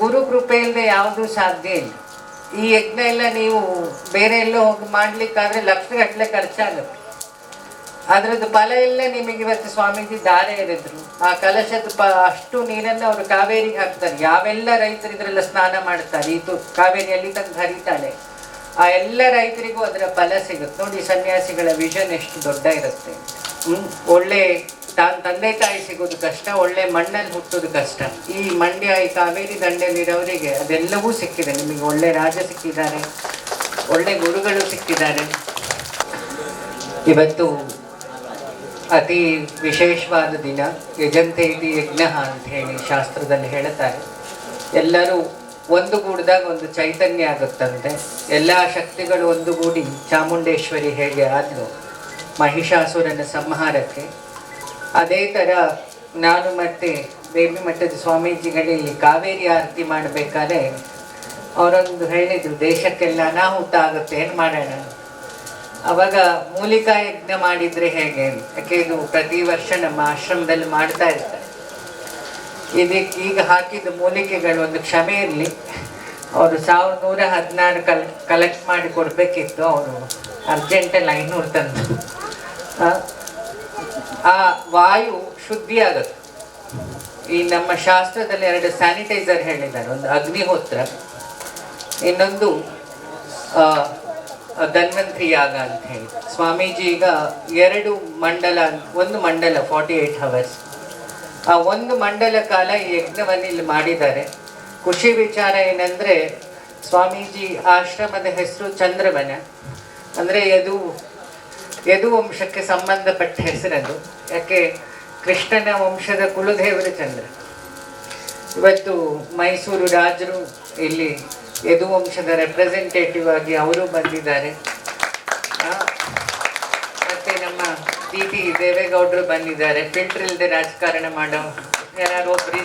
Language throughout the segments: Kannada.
ಗುರು ಕೃಪೆ ಇಲ್ಲದೆ ಯಾವುದು ಸಾಧ್ಯ ಇಲ್ಲ. ಈ ಯಜ್ಞ ಎಲ್ಲ ನೀವು ಬೇರೆ ಎಲ್ಲೋ ಹೋಗಿ ಮಾಡ್ಲಿಕ್ಕಾದ್ರೆ ಲಕ್ಷಗಟ್ಟಲೆ ಖರ್ಚಾಗುತ್ತೆ. ಅದರದ್ದು ಫಲ ಎಲ್ಲ ನಿಮಗೆ ಇವತ್ತು ಸ್ವಾಮೀಜಿ ದಾರೆ ಇರಿದ್ರು ಆ ಕಲಶದ ಪ, ಅಷ್ಟು ನೀರನ್ನು ಅವರು ಕಾವೇರಿಗೆ ಹಾಕ್ತಾರೆ. ಯಾವೆಲ್ಲ ರೈತರು ಇದ್ರೆಲ್ಲ ಸ್ನಾನ ಮಾಡ್ತಾರೆ. ಇದು ಕಾವೇರಿಯಲ್ಲಿ ತಂದು ಹರಿತಾಳೆ. ಆ ಎಲ್ಲ ರೈತರಿಗೂ ಅದರ ಫಲ ಸಿಗುತ್ತೆ. ನೋಡಿ ಸನ್ಯಾಸಿಗಳ ವಿಷನ್ ಎಷ್ಟು ದೊಡ್ಡ ಇರುತ್ತೆ. ಒಳ್ಳೆ ತಾನ್ ತಂದೆ ತಾಯಿ ಸಿಗೋದು ಕಷ್ಟ, ಒಳ್ಳೆ ಮಣ್ಣಲ್ಲಿ ಹುಟ್ಟೋದು ಕಷ್ಟ. ಈ ಮಂಡ್ಯ, ಈ ಕಾವೇರಿ ದಂಡೆಯಲ್ಲಿರೋರಿಗೆ ಅದೆಲ್ಲವೂ ಸಿಕ್ಕಿದೆ. ನಿಮಗೆ ಒಳ್ಳೆ ರಾಜ ಸಿಕ್ಕಿದ್ದಾರೆ, ಒಳ್ಳೆ ಗುರುಗಳು ಸಿಕ್ಕಿದ್ದಾರೆ. ಇವತ್ತು ಅತಿ ವಿಶೇಷವಾದ ದಿನ ಯಜಂತೆ ಇತಿ ಯಜ್ಞ ಅಂತ ಹೇಳಿ ಶಾಸ್ತ್ರದಲ್ಲಿ ಹೇಳುತ್ತಾರೆ ಎಲ್ಲರೂ ಒಂದುಗೂಡಿದಾಗ ಒಂದು ಚೈತನ್ಯ ಆಗುತ್ತಂತೆ. ಎಲ್ಲ ಶಕ್ತಿಗಳು ಒಂದುಗೂಡಿ ಚಾಮುಂಡೇಶ್ವರಿ ಹೇಗೆ ಆದ್ಲು, ಮಹಿಷಾಸುರನ ಸಂಹಾರಕ್ಕೆ ಅದೇ ಥರ ನಾನು ಮತ್ತೆ ಬೇಬಿ ಮಠದ ಸ್ವಾಮೀಜಿಗಳಲ್ಲಿ ಕಾವೇರಿ ಆರತಿ ಮಾಡಬೇಕಾದ್ರೆ ಅವರೊಂದು ಹೇಳಿದ್ರು, ದೇಶಕ್ಕೆಲ್ಲ ಅನಾಹುತ ಆಗುತ್ತೆ, ಏನು ಮಾಡೋಣ? ಅವಾಗ ಮೂಲಿಕಾ ಯಜ್ಞ ಮಾಡಿದ್ರೆ ಹೇಗೆ. ಯಾಕೆ ಇದು ಪ್ರತಿ ವರ್ಷ ನಮ್ಮ ಆಶ್ರಮದಲ್ಲಿ ಮಾಡ್ತಾ ಇರ್ತಾರೆ. ಇದಕ್ಕೆ ಈಗ ಹಾಕಿದ ಮೂಲಿಕೆಗಳು ಒಂದು ಕ್ಷಮೆ ಇರಲಿ. ಅವರು ಸಾವಿರದ ನೂರ ಹದಿನಾರು ಕಲ್ ಕಲೆಕ್ಟ್ ಮಾಡಿ ಕೊಡಬೇಕಿತ್ತು, ಅವರು ಅರ್ಜೆಂಟಲ್ಲಿ ಐನೂರು ತಂದು. ಆ, ವಾಯು ಶುದ್ಧಿ ಆಗುತ್ತೆ ಈ ನಮ್ಮ ಶಾಸ್ತ್ರದಲ್ಲಿ ಎರಡು ಸ್ಯಾನಿಟೈಸರ್ ಹೇಳಿದ್ದಾರೆ. ಒಂದು ಅಗ್ನಿಹೋತ್ರ ಇನ್ನೊಂದು ಧನ್ವಂತ್ರಿ ಯಾಗ ಅಂತ ಹೇಳಿ. ಸ್ವಾಮೀಜಿ ಈಗ ಎರಡು ಮಂಡಲ ಒಂದು ಮಂಡಲ ಫಾರ್ಟಿ ಏಯ್ಟ್ ಹವರ್ಸ್ ಆ ಒಂದು ಮಂಡಲ ಕಾಲ ಈ ಯಜ್ಞವನ್ನು ಇಲ್ಲಿ ಮಾಡಿದ್ದಾರೆ. ಖುಷಿ ವಿಚಾರ ಏನಂದ್ರೆ ಸ್ವಾಮೀಜಿ ಆಶ್ರಮದ ಹೆಸರು ಚಂದ್ರವನ. ಅಂದರೆ ಯದು ಯದು ವಂಶಕ್ಕೆ ಸಂಬಂಧಪಟ್ಟ ಹೆಸರದು. ಯಾಕೆ? ಕೃಷ್ಣನ ವಂಶದ ಕುಲದೇವರು ಚಂದ್ರ. ಇವತ್ತು ಮೈಸೂರು ರಾಜರು ಇಲ್ಲಿ ಯದು ವಂಶದ ರೆಪ್ರೆಸೆಂಟೇಟಿವ್ ಆಗಿ ಅವರು ಬಂದಿದ್ದಾರೆ. ಮತ್ತೆ ನಮ್ಮ ಟಿ ಟಿ ದೇವೇಗೌಡರು ಬಂದಿದ್ದಾರೆ. ಫಿಲ್ಟರ್ ಇಲ್ಲದೆ ರಾಜಕಾರಣ ಮಾಡೋ ಯಾರು ಒಬ್ರು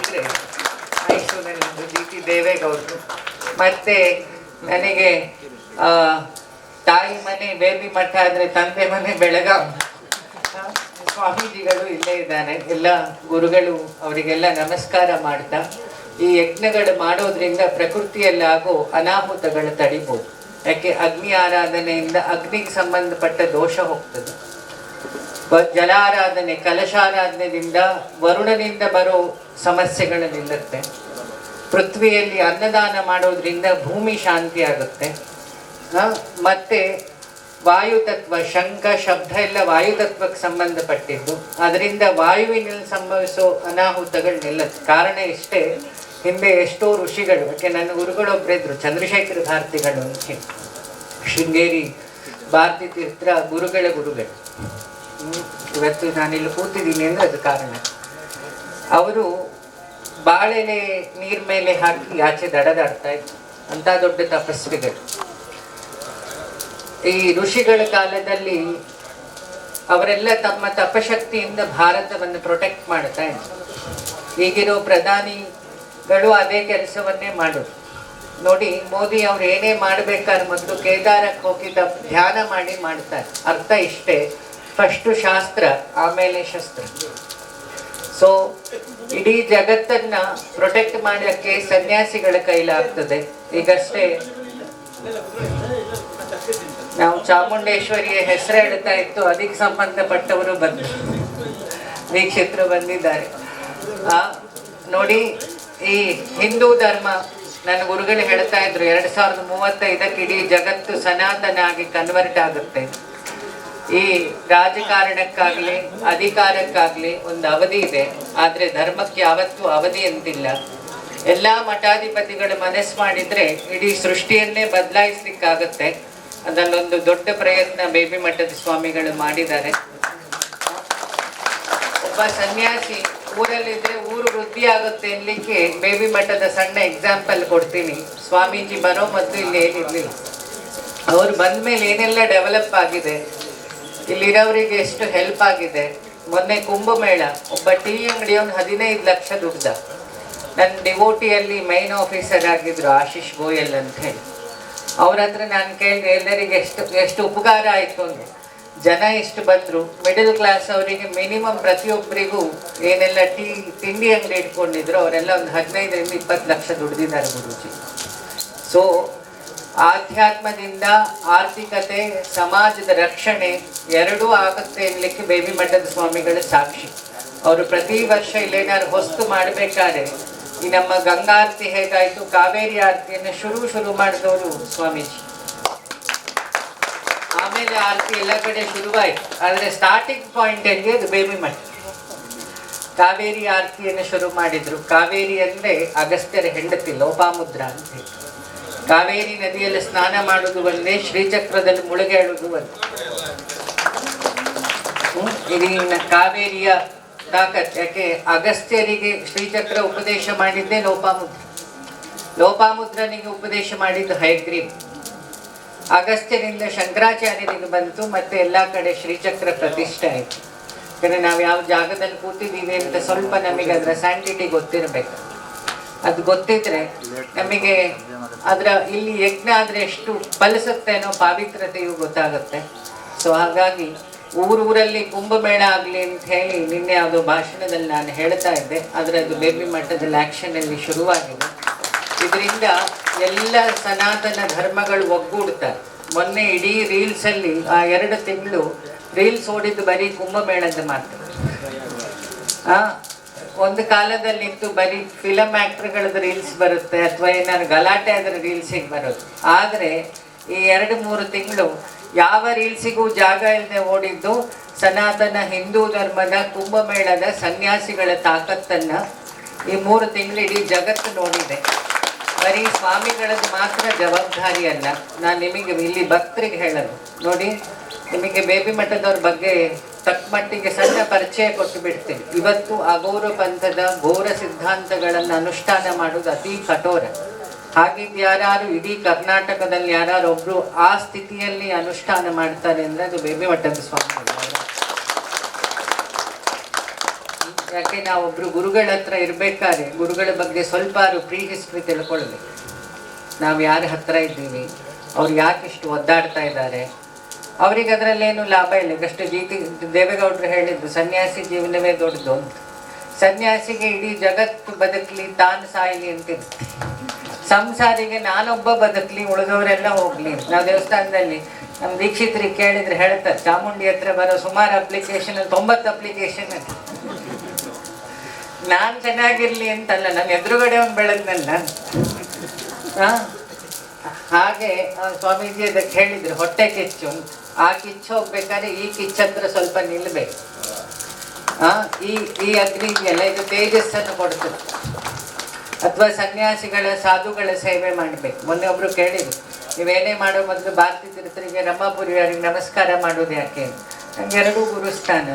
ಒಂದು ಡಿ ಟಿ ದೇವೇಗೌಡರು. ಮತ್ತೆ ನನಗೆ ತಾಯಿ ಮನೆ, ಬೇಬಿ ಮಠ ಆದ್ರೆ ತಂದೆ ಮನೆ, ಬೆಳಗಾವ್. ಸ್ವಾಮೀಜಿಗಳು ಇಲ್ಲೇ ಇದ್ದಾನೆ ಎಲ್ಲ ಗುರುಗಳು ಅವರಿಗೆಲ್ಲ ನಮಸ್ಕಾರ ಮಾಡ್ತಾ, ಈ ಯಜ್ಞಗಳು ಮಾಡೋದ್ರಿಂದ ಪ್ರಕೃತಿಯಲ್ಲಾಗೋ ಅನಾಹುತಗಳು ತಡಿಬೋದು. ಯಾಕೆ? ಅಗ್ನಿ ಆರಾಧನೆಯಿಂದ ಅಗ್ನಿಗೆ ಸಂಬಂಧಪಟ್ಟ ದೋಷ ಹೋಗ್ತದೆ. ಜಲಾರಾಧನೆ ಕಲಶಾರಾಧನೆಯಿಂದ ವರುಣನಿಂದ ಬರೋ ಸಮಸ್ಯೆಗಳು ನಿಲ್ಲುತ್ತೆ. ಪೃಥ್ವಿಯಲ್ಲಿ ಅನ್ನದಾನ ಮಾಡೋದ್ರಿಂದ ಭೂಮಿ ಶಾಂತಿ ಆಗುತ್ತೆ ಮತ್ತೆ ವಾಯುತತ್ವ, ಶಂಖ, ಶಬ್ದ ಎಲ್ಲ ವಾಯುತತ್ವಕ್ಕೆ ಸಂಬಂಧಪಟ್ಟಿದ್ದು. ಅದರಿಂದ ವಾಯುವಿನಲ್ಲಿ ಸಂಭವಿಸೋ ಅನಾಹುತಗಳು ನಿಲ್ಲುತ್ತೆ. ಕಾರಣ ಇಷ್ಟೇ, ಹಿಂದೆ ಎಷ್ಟೋ ಋಷಿಗಳು, ಯಾಕೆ ನನ್ನ ಗುರುಗಳೊಬ್ಬರಿದ್ರು ಚಂದ್ರಶೇಖರ ಭಾರತಿಗಳು ಅಂತ ಶೃಂಗೇರಿ ಭಾರತಿ ತೀರ್ಥ ಗುರುಗಳ ಗುರುಗಳು. ಇವತ್ತು ನಾನಿಲ್ಲಿ ಕೂತಿದ್ದೀನಿ ಅಂದ್ರೆ ಅದು ಕಾರಣ. ಅವರು ಬಾಳೆಲೆ ನೀರ್ ಮೇಲೆ ಹಾಕಿ ಆಚೆ ದಡದಾಡ್ತಾ ಇದ್ರು. ಅಂತ ದೊಡ್ಡ ತಪಸ್ವಿಗಳು. ಈ ಋಷಿಗಳ ಕಾಲದಲ್ಲಿ ಅವರೆಲ್ಲ ತಮ್ಮ ತಪಶಕ್ತಿಯಿಂದ ಭಾರತವನ್ನು ಪ್ರೊಟೆಕ್ಟ್ ಮಾಡ್ತಾ ಇದ್ರು. ಈಗಿರೋ ಪ್ರಧಾನಿಗಳು ಅದೇ ಕೆಲಸವನ್ನೇ ಮಾಡೋದು. ನೋಡಿ, ಮೋದಿ ಅವ್ರು ಏನೇ ಮಾಡಬೇಕಾದ್ರೆ ಮೊದಲು ಕೇದಾರಕ್ಕೆ ಹೋಗಿ ತಪ್ ಧ್ಯಾನ ಮಾಡಿ ಮಾಡ್ತಾರೆ. ಅರ್ಥ ಇಷ್ಟೇ. ಫಸ್ಟು ಶಾಸ್ತ್ರ, ಆಮೇಲೆ ಶಸ್ತ್ರ. ಸೊ ಇಡೀ ಜಗತ್ತನ್ನ ಪ್ರೊಟೆಕ್ಟ್ ಮಾಡೋಕ್ಕೆ ಸನ್ಯಾಸಿಗಳ ಕೈಲಾಗ್ತದೆ. ಈಗಷ್ಟೇ ನಾವು ಚಾಮುಂಡೇಶ್ವರಿಯ ಹೆಸರು ಹೇಳ್ತಾ ಇತ್ತು, ಅದಕ್ಕೆ ಸಂಬಂಧಪಟ್ಟವರು ಬಂದರು. ವೀಕ್ಷಕರು ಬಂದಿದ್ದಾರೆ. ನೋಡಿ, ಈ ಹಿಂದೂ ಧರ್ಮ, ನನ್ನ ಗುರುಗಳು ಹೇಳ್ತಾ ಇದ್ರು, ಎರಡ್ ಸಾವಿರದ ಮೂವತ್ತೈದಕ್ಕೆ ಇಡೀ ಜಗತ್ತು ಸನಾತನ ಆಗಿ ಕನ್ವರ್ಟ್ ಆಗುತ್ತೆ. ಈ ರಾಜಕಾರಣಕ್ಕಾಗ್ಲಿ, ಅಧಿಕಾರಕ್ಕಾಗ್ಲಿ ಒಂದು ಅವಧಿ ಇದೆ. ಆದ್ರೆ ಧರ್ಮಕ್ಕೆ ಯಾವತ್ತೂ ಅವಧಿ ಅಂತಿಲ್ಲ. ಎಲ್ಲಾ ಮಠಾಧಿಪತಿಗಳು ಮನಸ್ಸು ಮಾಡಿದ್ರೆ ಇಡೀ ಸೃಷ್ಟಿಯನ್ನೇ ಬದಲಾಯಿಸ್ಲಿಕ್ಕಾಗತ್ತೆ. ಅದನ್ನೊಂದು ದೊಡ್ಡ ಪ್ರಯತ್ನ ಬೇಬಿ ಮಠದ ಸ್ವಾಮಿಗಳು ಮಾಡಿದ್ದಾರೆ. ಒಬ್ಬ ಸನ್ಯಾಸಿ ಊರಲ್ಲಿದ್ರೆ ಊರು ವೃದ್ಧಿ ಆಗುತ್ತೆ ಅನ್ಲಿಕ್ಕೆ ಬೇಬಿ ಮಠದ ಸಣ್ಣ ಎಕ್ಸಾಂಪಲ್ ಕೊಡ್ತೀನಿ. ಸ್ವಾಮೀಜಿ ಬರೋ ಮತ್ತು ಇಲ್ಲಿ ಏನಿರ್ಲಿಲ್ಲ. ಅವ್ರು ಬಂದ ಮೇಲೆ ಏನೆಲ್ಲ ಡೆವಲಪ್ ಆಗಿದೆ. ಇಲ್ಲಿರೋರಿಗೆ ಎಷ್ಟು ಹೆಲ್ಪ್ ಆಗಿದೆ. ಮೊನ್ನೆ ಕುಂಭಮೇಳ, ಒಬ್ಬ ಟೀ ಅಂಗಡಿಯವನು ಹದಿನೈದು ಲಕ್ಷ ದುಡ್ಡ ನನ್ನ ಡಿವೋಟಿಯಲ್ಲಿ ಮೈನ್ ಆಫೀಸರ್ ಆಗಿದ್ರು ಆಶೀಶ್ ಗೋಯಲ್ ಅಂತ ಹೇಳಿ. ಅವ್ರ ಹತ್ರ ನಾನು ಕೇಳಿದೆ, ಎಲ್ಲರಿಗೆ ಎಷ್ಟು ಎಷ್ಟು ಉಪಕಾರ ಆಯಿತು ಅಂದ್ರೆ, ಜನ ಎಷ್ಟು ಬಂದ್ರು ಮಿಡಲ್ ಕ್ಲಾಸ್ ಅವರಿಗೆ ಮಿನಿಮಮ್ ಪ್ರತಿಯೊಬ್ಬರಿಗೂ ಏನೆಲ್ಲ ಟೀ, ತಿಂಡಿ ಅಂಗಡಿ ಇಟ್ಕೊಂಡಿದ್ರು, ಅವರೆಲ್ಲ ಒಂದು ಹದಿನೈದರಿಂದ ಇಪ್ಪತ್ತು ಲಕ್ಷ ದುಡ್ದಿದ್ದಾರೆ ಗುರುಜಿ. ಸೊ ಆಧ್ಯಾತ್ಮದಿಂದ ಆರ್ಥಿಕತೆ, ಸಮಾಜದ ರಕ್ಷಣೆ ಎರಡೂ ಆಗುತ್ತೆ ಎನ್ಲಿಕ್ಕೆ ಬೇಬಿ ಮಠದ ಸ್ವಾಮಿಗಳ ಸಾಕ್ಷಿ. ಅವರು ಪ್ರತಿ ವರ್ಷ ಇಲ್ಲೇನಾದ್ರು ಹೊಸ್ತು ಮಾಡಬೇಕಾದ್ರೆ ಈ ನಮ್ಮ ಗಂಗಾರತಿ ಹೇಗಾಯ್ತು? ಕಾವೇರಿ ಆರತಿಯನ್ನು ಶುರು ಶುರು ಮಾಡಿದವರು ಸ್ವಾಮೀಜಿ. ಆಮೇಲೆ ಆರತಿ ಎಲ್ಲ ಕಡೆ ಶುರುವಾಯ್ತು. ಆದರೆ ಸ್ಟಾರ್ಟಿಂಗ್ ಪಾಯಿಂಟ್ ಹೆಂಗೆ ಅದು ಬೇಬಿ ಮಠ. ಕಾವೇರಿ ಆರತಿಯನ್ನು ಶುರು ಮಾಡಿದ್ರು. ಕಾವೇರಿ ಅಂದ್ರೆ ಅಗಸ್ತ್ಯರ ಹೆಂಡತಿ ಲೋಪಾಮುದ್ರ ಅಂತ ಕಾವೇರಿ ನದಿಯಲ್ಲಿ ಸ್ನಾನ ಮಾಡುವುದು ಒಂದೇ ಶ್ರೀಚಕ್ರದಲ್ಲಿ ಮುಳುಗೇಳುವುದು ಒಂದೇ ಇನ್ನು ಕಾವೇರಿಯ ತಾಕತ್, ಯಾಕೆ ಅಗಸ್ತ್ಯರಿಗೆ ಶ್ರೀಚಕ್ರ ಉಪದೇಶ ಮಾಡಿದ್ದೇ ಲೋಪಾಮುದ್ರ ಲೋಪಾಮುದ್ರನಿಗೆ ಉಪದೇಶ ಮಾಡಿದ್ದು ಹಯಗ್ರೀವ್ ಅಗಸ್ತ್ಯರಿಂದ ಶಂಕರಾಚಾರ್ಯರಿಗೆ ಬಂತು, ಮತ್ತೆ ಎಲ್ಲ ಕಡೆ ಶ್ರೀಚಕ್ರ ಪ್ರತಿಷ್ಠೆ ಆಯಿತು. ಯಾಕಂದ್ರೆ ನಾವು ಯಾವ ಜಾಗದಲ್ಲಿ ಕೂತಿದ್ದೀವಿ ಅಂತ ಸ್ವಲ್ಪ ನಮಗೆ ಅದರ ಸ್ಯಾಂಟಿಟಿ ಗೊತ್ತಿರಬೇಕು. ಅದು ಗೊತ್ತಿದ್ರೆ ನಮಗೆ ಅದರ ಇಲ್ಲಿ ಯಜ್ಞ ಆದರೆ ಎಷ್ಟು ಫಲಿಸುತ್ತೆ ಅನ್ನೋ ಪಾವಿತ್ರತೆಯು ಗೊತ್ತಾಗುತ್ತೆ. ಸೊ ಹಾಗಾಗಿ ಊರೂರಲ್ಲಿ ಕುಂಭಮೇಳ ಆಗಲಿ ಅಂತ ಹೇಳಿ ನಿನ್ನೆ ಯಾವುದೋ ಭಾಷಣದಲ್ಲಿ ನಾನು ಹೇಳ್ತಾ ಇದ್ದೆ. ಆದರೆ ಅದು ಬೇಬಿ ಮಟ್ಟದಲ್ಲಿ ಆ್ಯಕ್ಷನಲ್ಲಿ ಶುರುವಾಗಿದೆ. ಇದರಿಂದ ಎಲ್ಲ ಸನಾತನ ಧರ್ಮಗಳು ಒಗ್ಗೂಡ್ತಾರೆ. ಮೊನ್ನೆ ಇಡೀ ರೀಲ್ಸಲ್ಲಿ ಆ ಎರಡು ತಿಂಗಳು ರೀಲ್ಸ್ ಓಡಿದ್ದು ಬರೀ ಕುಂಭಮೇಳದ ಮಾತ್ರ. ಒಂದು ಕಾಲದಲ್ಲಿತ್ತು ಬರೀ ಫಿಲಮ್ ಆ್ಯಕ್ಟ್ರ್ಗಳದ್ದು ರೀಲ್ಸ್ ಬರುತ್ತೆ, ಅಥವಾ ಏನಾದ್ರು ಗಲಾಟೆ ಆದರೆ ರೀಲ್ಸಿಗೆ ಬರೋದು. ಆದರೆ ಈ ಎರಡು ಮೂರು ತಿಂಗಳು ಯಾವ ರೀಲ್ಸಿಗೂ ಜಾಗ ಇಲ್ಲದೆ ಓಡಿದ್ದು ಸನಾತನ ಹಿಂದೂ ಧರ್ಮದ ಕುಂಭಮೇಳದ ಸನ್ಯಾಸಿಗಳ ತಾಕತ್ತನ್ನು ಈ ಮೂರು ತಿಂಗಳು ಇಡೀ ಜಗತ್ತು ನೋಡಿದೆ. ಬರೀ ಸ್ವಾಮಿಗಳದ್ದು ಮಾತ್ರ ಜವಾಬ್ದಾರಿ ಅಲ್ಲ ನಾನು ನಿಮಗೆ ಇಲ್ಲಿ ಭಕ್ತರಿಗೆ ಹೇಳಲು ನೋಡಿ, ನಿಮಗೆ ಬೇಬಿ ಮಠದವ್ರ ಬಗ್ಗೆ ತಕ್ಕ ಮಟ್ಟಿಗೆ ಸಣ್ಣ ಪರಿಚಯ ಕೊಟ್ಟು ಬಿಡ್ತೀನಿ. ಇವತ್ತು ಅಗೌರ ಪಂಥದ ಘೋರ ಸಿದ್ಧಾಂತಗಳನ್ನು ಅನುಷ್ಠಾನ ಮಾಡೋದು ಅತಿ ಕಠೋರ. ಹಾಗಿದ್ದು ಯಾರು ಇಡೀ ಕರ್ನಾಟಕದಲ್ಲಿ ಯಾರು ಒಬ್ರು ಆ ಸ್ಥಿತಿಯಲ್ಲಿ ಅನುಷ್ಠಾನ ಮಾಡ್ತಾರೆ ಅಂದ್ರೆ ಅದು ಬೇಬಿ ಮಠದ ಸ್ವಾಮಿ. ಯಾಕೆ ನಾವೊಬ್ರು ಗುರುಗಳ ಹತ್ರ ಇರ್ಬೇಕಾದ್ರೆ ಗುರುಗಳ ಬಗ್ಗೆ ಸ್ವಲ್ಪ ಪ್ರೀ ಹಿಸ್ಟ್ರಿ ತಿಳ್ಕೊಳ್ಬೇಕು ನಾವು ಯಾರ ಹತ್ರ ಇದ್ದೀವಿ? ಅವ್ರು ಯಾಕೆ ಇಷ್ಟು ಒದ್ದಾಡ್ತಾ ಇದ್ದಾರೆ? ಅವ್ರಿಗೆ ಅದರಲ್ಲೇನು ಲಾಭ ಇಲ್ಲ. ಈಗಷ್ಟು ಜೀತಿ ದೇವೇಗೌಡರು ಹೇಳಿದ್ದು, ಸನ್ಯಾಸಿ ಜೀವನವೇ ದೊಡ್ಡದು ಅಂತ. ಸನ್ಯಾಸಿಗೆ ಇಡೀ ಜಗತ್ತು ಬದುಕಲಿ ತಾನು ಸಾಯಲಿ ಅಂತಿರುತ್ತೆ ಸಂಸಾರಿಗೆ ನಾನೊಬ್ಬ ಬದುಕಲಿ, ಉಳಿದವರೆಲ್ಲ ಹೋಗ್ಲಿ. ನಾವು ದೇವಸ್ಥಾನದಲ್ಲಿ ನಮ್ಮ ದೀಕ್ಷಿತರಿಗೆ ಕೇಳಿದ್ರೆ ಹೇಳ್ತಾರೆ, ಚಾಮುಂಡಿ ಹತ್ರ ಬರೋ ಸುಮಾರು ಅಪ್ಲಿಕೇಶನ್ ತೊಂಬತ್ತು ಅಪ್ಲಿಕೇಶನ್ ನಾನು ಚೆನ್ನಾಗಿರ್ಲಿ ಅಂತಲ್ಲ ನನ್ನ ಎದುರುಗಡೆ ಒಂದು ಬೆಳೆದ್ನಲ್ಲ? ಹಾಗೆ ಸ್ವಾಮೀಜಿ ಅದಕ್ಕೆ ಹೇಳಿದ್ರು ಹೊಟ್ಟೆ ಕಿಚ್ಚು ಆ ಕಿಚ್ಚು ಹೋಗ್ಬೇಕಾದ್ರೆ ಈ ಕಿಚ್ಚ ಹತ್ರ ಸ್ವಲ್ಪ ನಿಲ್ಬೇಕು. ಆ, ಈ ಈ ಅಗ್ನಿ ಇದೆಯಲ್ಲ ಇದು ತೇಜಸ್ಸನ್ನು ಕೊಡ್ತದೆ. ಅಥವಾ ಸನ್ಯಾಸಿಗಳ ಸಾಧುಗಳ ಸೇವೆ ಮಾಡಬೇಕು. ಮೊನ್ನೆ ಒಬ್ರು ಕೇಳಿದ್ರು, ನೀವೇನೇ ಮಾಡೋ ಮೊದಲು ಭಾರತೀಯ ತೀರ್ಥರಿಗೆ ರಮಾಪುರಿಯವರಿಗೆ ನಮಸ್ಕಾರ ಮಾಡೋದು ಯಾಕೆ. ನಂಗೆ ಎರಡೂ ಗುರುಸ್ಥಾನ.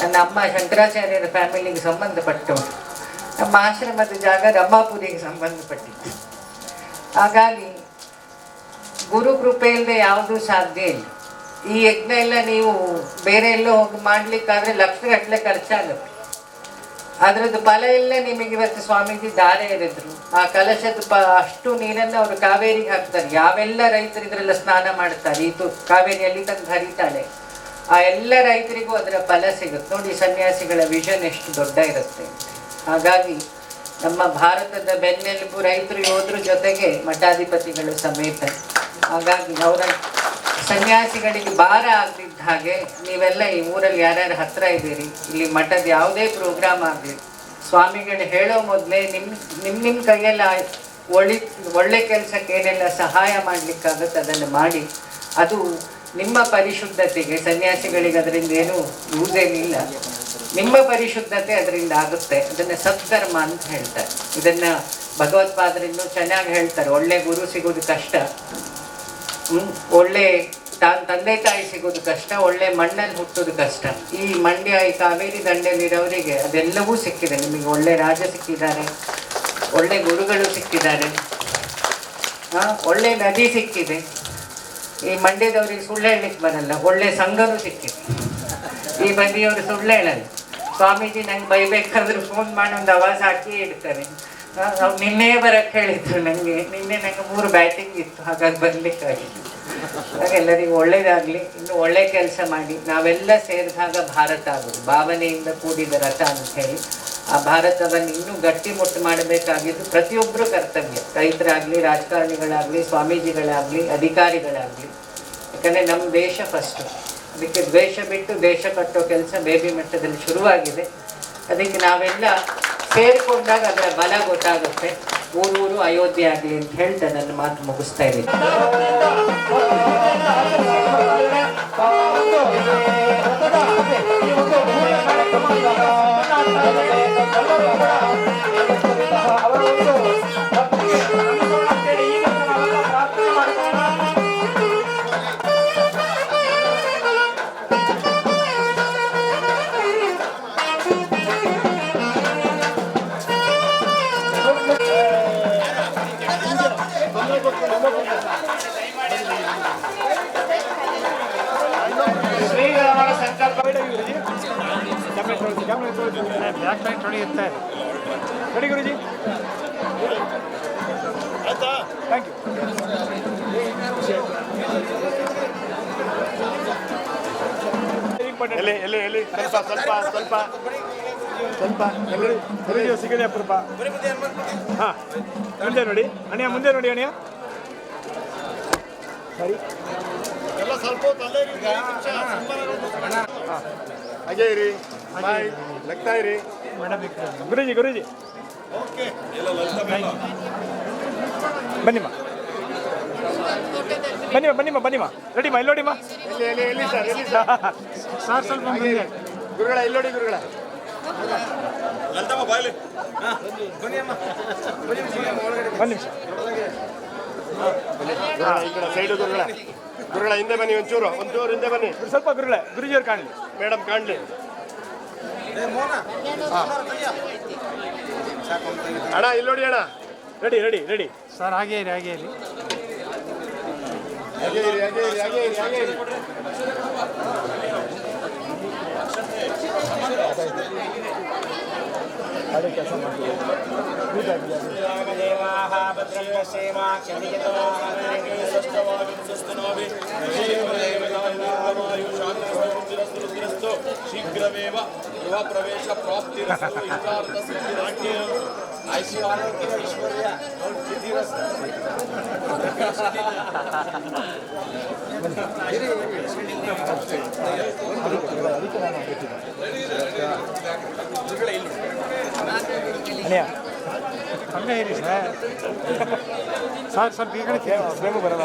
ನನ್ನ ಅಮ್ಮ ಶಂಕರಾಚಾರ್ಯರ ಫ್ಯಾಮಿಲಿಗೆ ಸಂಬಂಧಪಟ್ಟವರು ನಮ್ಮ ಆಶ್ರಮದ ಜಾಗ ರಮಾಪುರಿಗೆ ಸಂಬಂಧಪಟ್ಟಿದ್ದು ಹಾಗಾಗಿ ಗುರು ಕೃಪೆ ಇಲ್ಲದೆ ಯಾವುದೂ ಸಾಧ್ಯ ಇಲ್ಲ. ಈ ಯಜ್ಞ ಎಲ್ಲ ನೀವು ಬೇರೆ ಎಲ್ಲೋ ಹೋಗಿ ಮಾಡಲಿಕ್ಕಾದ್ರೆ ಲಕ್ಷಗಟ್ಟಲೆ ಖರ್ಚಾಗುತ್ತೆ. ಅದ್ರದ್ದು ಫಲ ಎಲ್ಲ ನಿಮಗೆ ಇವತ್ತು ಸ್ವಾಮೀಜಿ ದಾರೆ ಎರೆದ್ರು ಆ ಕಲಶದ ಪ, ಅಷ್ಟು ನೀರನ್ನು ಅವರು ಕಾವೇರಿಗೆ ಹಾಕ್ತಾರೆ. ಯಾವೆಲ್ಲ ರೈತರು ಇದರೆಲ್ಲ ಸ್ನಾನ ಮಾಡ್ತಾರೆ. ಇದು ಕಾವೇರಿಯಲ್ಲಿ ತಂದು ಹರಿತಾಳೆ? ಆ ಎಲ್ಲ ರೈತರಿಗೂ ಅದರ ಫಲ ಸಿಗುತ್ತೆ. ನೋಡಿ, ಸನ್ಯಾಸಿಗಳ ವಿಷನ್ ಎಷ್ಟು ದೊಡ್ಡ ಇರುತ್ತೆ. ಹಾಗಾಗಿ ನಮ್ಮ ಭಾರತದ ಬೆನ್ನೆಲುಬು ರೈತರು ಯೋದ್ರ ಜೊತೆಗೆ ಮಠಾಧಿಪತಿಗಳು ಸಮೇತ. ಹಾಗಾಗಿ ಅವರ ಸನ್ಯಾಸಿಗಳಿಗೆ ಭಾರ ಆಗದಿದ್ದ ಹಾಗೆ ನೀವೆಲ್ಲ ಈ ಊರಲ್ಲಿ ಯಾರ್ಯಾರ ಹತ್ರ ಇದ್ದೀರಿ? ಇಲ್ಲಿ ಮಠದ ಯಾವುದೇ ಪ್ರೋಗ್ರಾಮ್ ಆಗಲಿ. ಸ್ವಾಮಿಗಳು ಹೇಳೋ ಮೊದಲೇ ನಿಮ್ಮ ನಿಮ್ಮ ನಿಮ್ಮ ಕೈಯಲ್ಲಿ ಒಳ್ಳೆ ಒಳ್ಳೆ ಕೆಲಸಕ್ಕೆ ಏನೆಲ್ಲ ಸಹಾಯ ಮಾಡಲಿಕ್ಕಾಗುತ್ತೆ ಅದನ್ನು ಮಾಡಿ. ಅದು ನಿಮ್ಮ ಪರಿಶುದ್ಧತೆಗೆ, ಸನ್ಯಾಸಿಗಳಿಗೆ ಅದರಿಂದ ಏನು ಯೂಸ್ ಏನಿಲ್ಲ ನಿಮ್ಮ ಪರಿಶುದ್ಧತೆ ಅದರಿಂದ ಆಗುತ್ತೆ. ಅದನ್ನು ಸತ್ಕರ್ಮ ಅಂತ ಹೇಳ್ತಾರೆ. ಇದನ್ನು ಭಗವತ್ಪಾದರಿಂದ ಚೆನ್ನಾಗಿ ಹೇಳ್ತಾರೆ. ಒಳ್ಳೆ ಗುರು ಸಿಗೋದು ಕಷ್ಟ. ಒಳ್ಳೆ ತಾನು ತಂದೆ ತಾಯಿ ಸಿಗೋದು ಕಷ್ಟ, ಒಳ್ಳೆ ಮಣ್ಣಲ್ಲಿ ಹುಟ್ಟೋದು ಕಷ್ಟ. ಈ ಮಂಡ್ಯ, ಈ ಕಾವೇರಿ ದಂಡೆಯಲ್ಲಿರೋರಿಗೆ ಅದೆಲ್ಲವೂ ಸಿಕ್ಕಿದೆ. ನಿಮಗೆ ಒಳ್ಳೆ ರಾಜ ಸಿಕ್ಕಿದ್ದಾರೆ, ಒಳ್ಳೆ ಗುರುಗಳು ಸಿಕ್ಕಿದ್ದಾರೆ. ಒಳ್ಳೆ ನದಿ ಸಿಕ್ಕಿದೆ. ಈ ಮಂಡ್ಯದವ್ರಿಗೆ ಸುಳ್ಳು ಹೇಳಲಿಕ್ಕೆ ಬರಲ್ಲ, ಒಳ್ಳೆ ಸಂಘನೂ ಸಿಕ್ಕಿದೆ. ಈ ಬದಿಯವರು ಸುಳ್ಳು ಹೇಳಲ್ಲ. ಸ್ವಾಮೀಜಿ ನಂಗೆ ಬೈಬೇಕಾದ್ರೂ ಫೋನ್ ಮಾಡಿ ಒಂದು ಆವಾಜ್ ಹಾಕಿ ಇಡ್ತಾರೆ ನಿನ್ನೆ ಬರಕ್ಕೆ ಹೇಳಿದ್ರು ನನಗೆ ನಿನ್ನೆ ನಂಗೆ ಮೂರು ಬ್ಯಾಟಿಂಗ್ ಇತ್ತು, ಹಾಗಾಗಿ ಬರ್ಲಿಕ್ಕಾಗಿತ್ತು ಎಲ್ಲರಿಗೂ ಒಳ್ಳೇದಾಗಲಿ, ಇನ್ನು ಒಳ್ಳೆ ಕೆಲಸ ಮಾಡಿ. ನಾವೆಲ್ಲ ಸೇರಿದಾಗ ಭಾರತ ಆಗೋದು. ಭಾವನೆಯಿಂದ ಕೂಡಿದ ರಥ ಅಂತ ಹೇಳಿ. ಆ ಭಾರತವನ್ನು ಇನ್ನೂ ಗಟ್ಟಿಮುಟ್ಟು ಮಾಡಬೇಕಾಗಿದ್ದು ಪ್ರತಿಯೊಬ್ಬರು ಕರ್ತವ್ಯ. ರೈತರಾಗಲಿ, ರಾಜಕಾರಣಿಗಳಾಗಲಿ, ಸ್ವಾಮೀಜಿಗಳಾಗ್ಲಿ, ಅಧಿಕಾರಿಗಳಾಗ್ಲಿ. ಯಾಕಂದರೆ ನಮ್ಮ ದೇಶ ಫಸ್ಟು ಅದಕ್ಕೆ ದ್ವೇಷ ಬಿಟ್ಟು ದೇಶ ಕಟ್ಟೋ ಕೆಲಸ ಬೇಬಿ ಮಟ್ಟದಲ್ಲಿ ಶುರುವಾಗಿದೆ. ಅದಕ್ಕೆ ನಾವೆಲ್ಲ ಸೇರಿಕೊಂಡಾಗ ಅದರ ಬಲ ಗೊತ್ತಾಗುತ್ತೆ. ಊರೂರು ಅಯೋಧ್ಯೆ ಆಗಲಿ ಅಂತ ಹೇಳ್ತಾ ನನ್ನ ಮಾತು ಮುಗಿಸ್ತಾ ಇದ್ದೀನಿ. ಬ್ಯಾಕ್ ಲೈಟ್ ಇದೆ ರೆಡಿ ಗುರುಜಿ ಆಯ್ತಾ ಥ್ಯಾಂಕ್ ಯು ಎಲ್ಲಿ ಎಲ್ಲಿ ಎಲ್ಲಿ? ಸ್ವಲ್ಪ ಸ್ವಲ್ಪ ಸ್ವಲ್ಪ. ಸ್ವಲ್ಪ ಎಲ್ಲಿ? ಗುರುಜಿ ಸಿಗಲಿ ಅಪರೂಪ. ಹಾಂ ಮುಂದೆ ನೋಡಿ. ಅಣ್ಣ ಮುಂದೆ ನೋಡಿ ಅಣ್ಣ. ಸರಿ. ಎಲ್ಲ ಸ್ವಲ್ಪ ಸಂಬಾರ ಹಾಗೆ ಇರಿ. ಬಾಯ್. ನಗ್ತಾ ಇರಿ. ಗುರುಜಿ ಗುರುಜಿ. ಬನ್ನಿಮ್ಮ. ಬನ್ನಿಮ್ಮ ಬನ್ನಿಮ್ಮ ಬನ್ನಿಮ್ಮ. ರೆಡಿಮ್ಮ ಎಲ್ಲೋಡಿಮ್ಮ ನೋಡಿಮ್ಮ ಎಲ್ಲಿ ಎಲ್ಲಿ ಎಲ್ಲಿ ಸರ್ ಸ್ವಲ್ಪ. ಗುರುಗಳ ಇಲ್ಲೋಡಿ ಗುರುಗಳ. ಒಂದು ನಿಮಿಷ ಸೈಡು ಗುರುಗಳ. ಗುರುಗಳ ಹಿಂದೆ ಬನ್ನಿ ಒಂಚೂರು. ಒಂಚೂರು ಹಿಂದೆ ಬನ್ನಿ. ಸ್ವಲ್ಪ ಗುರುಗಳೇ ಗುರುಜಿಯವ್ರು ಕಾಣಲಿ. ಮೇಡಮ್ ಕಾಣ್ಲಿ. ಅಣ್ಣ ಇಲ್ಲಿ ನೋಡಿ ಅಣ್ಣ. ರೆಡಿ ರೆಡಿ ರೆಡಿ ಸರ್ ಹಾಗೆ ಇರಿ ಹಾಗೆ ಇರಿ. ಹಾಗೆ ಇರಿ ಹಾಗೆ ಇರಿ ಹಾಗೆ ಇರಿ ಹಾಗೆ ಇರಿ. ಅದೇ ಕೆಲಸ ಮಾಡ್ತೀವಿ. ಶೀಘ್ರಮೇವ ಗೃಹ ಪ್ರವೇಶ ಪ್ರಾಪ್ತಿರಸ್ತು ಇಷ್ಟಾರ್ಥ ಸಿದ್ಧಿರಸ್ತು ಐಶ್ವರ್ಯ ಐಶ್ವರ್ಯ ಸಿದ್ಧಿರಸ್ತು ಅನಿಯ ಅಲ್ಲೇ ಇರಿ ಸರ್ ಸರ್ ಸ್ವಲ್ಪ ಈ ಕಡೆ ಬೇಗ ಬರಲ್ಲ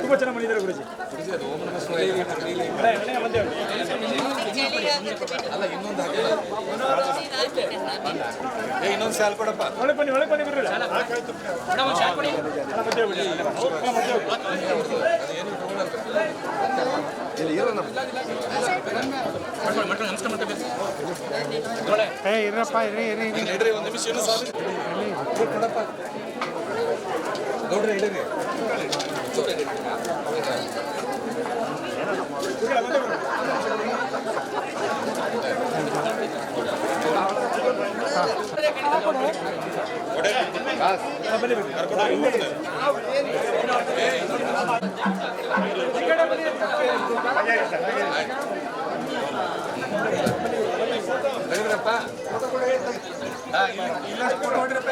ತುಂಬ ಚೆನ್ನಾಗಿ ಮಾಡಿದ್ದಾರೆ ಗುರುಜಿ. ಅಣ್ಣ, ಅಣ್ಣ, ಬಂದೆ ಇನ್ನೊಂದು ಸಾಲ್ ಕೊಡಪ್ಪ ಒಳಗೆ ಬನ್ನಿ ಒಳಗೆ ಬನ್ನಿ. ಏ ಇರಪ್ಪ ಇರಿ ಇರಿ ಒಂದು ನಿಮಿಷ ಏನು ಕೊಡಪ್ಪ ನಡೀರಪ್ಪ ಇಲ್ಲ ಫೋಟೋ ಹೊಡ್ರಪ್ಪ